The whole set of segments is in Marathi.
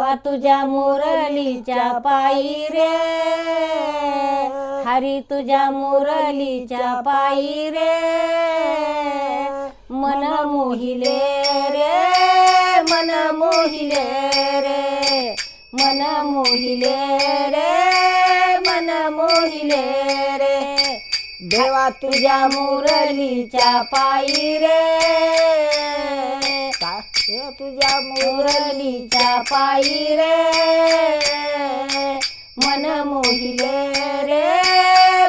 देवा तुझ्या मुरलीच्या पायी रे. हरी तुझ्या मुरलीच्या पायी रे. मन मोहिले रे मन मोहिले रे. मन मोहिले रे मन मोहिले रे. देवा तुझ्या मुरलीच्या पायी रे. तुझ्या मुरलीच्या पायी रे. मन मोहिले रे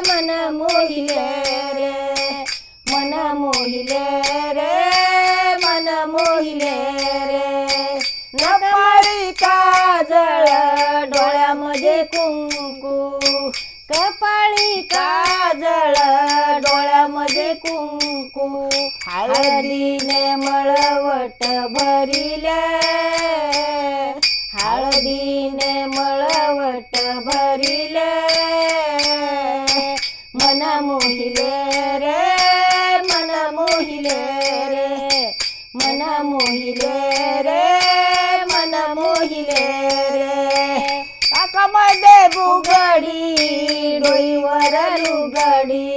मन मोहिले रे. मन मोहिले रे मन मोहिले रे. नपाळी काजळ डोळ्यामध्ये कुंकू. कपाळी काजळ डोळ्यामध्ये कुंकू. हळदीने मळवट भरिले. हळदीने मळवट भरिले. मन मोहिले रे मन मोहिले रे. मन मोहिले रे मन मोहिले रे. काकामध्ये बुगडी डोईवर लुगडी.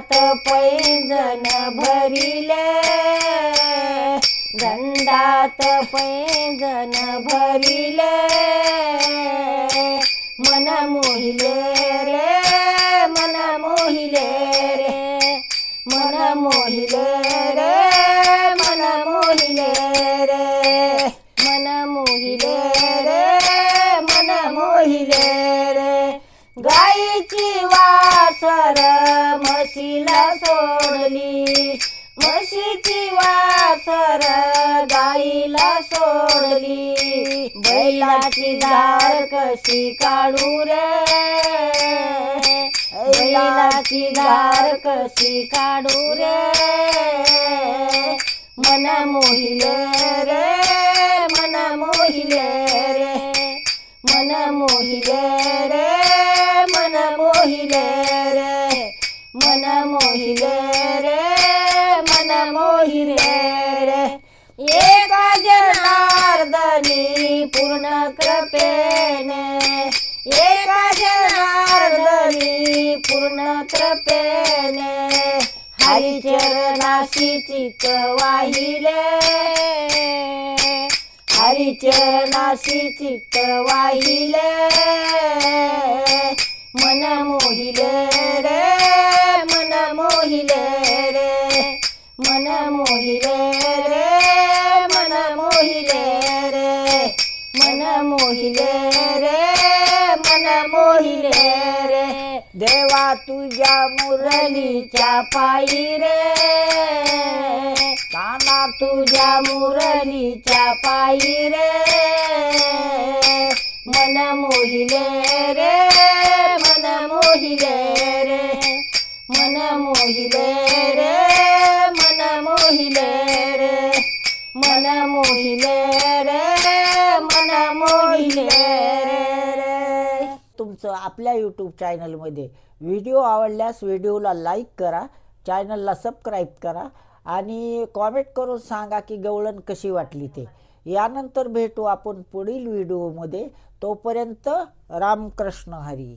दंडात पैंजन भरिले. दंडात पैंजन भरिले. मन मोहिले रे मन मोहिले रे. मन मोहिले रे मन मोहिले रे. मन मोहिले रे मन मोहिले रे. गाईची वासर सोडली. म्हशीची वासर गाईला सोडली. बैलाची धार कशी काढू रे? बैलाची धार कशी काढू रे? मन मोहिले रे मन मोहिले रे. मन मोहिले मन मोहिले रे मन मोहिले रे एका जनार्दनी पूर्ण कृपेने एका जनार्दनी पूर्ण कृपेने हरिचरणाशी चित वाहिले हरिचरणाशी चित वाहिले मन मोहिले रे मन मोहिले रे मन मोहिले रे. देवा तुझ्या मुरलीच्या पायी रे. काना तुझ्या मुरलीच्या पायी रे. मन मोहिले रे मन मोहिले रे. मन मोहिले रे मन मोहिले रे. मन मोहिले रे मन तुमचं आपल्या यूट्यूब चॅनलमध्ये व्हिडिओ आवडल्यास व्हिडिओला लाईक करा चॅनलला सबस्क्राईब करा आणि कॉमेंट करून सांगा की गवळण कशी वाटली ते. यानंतर भेटू आपण पुढील व्हिडिओमध्ये तोपर्यंत रामकृष्ण हरी.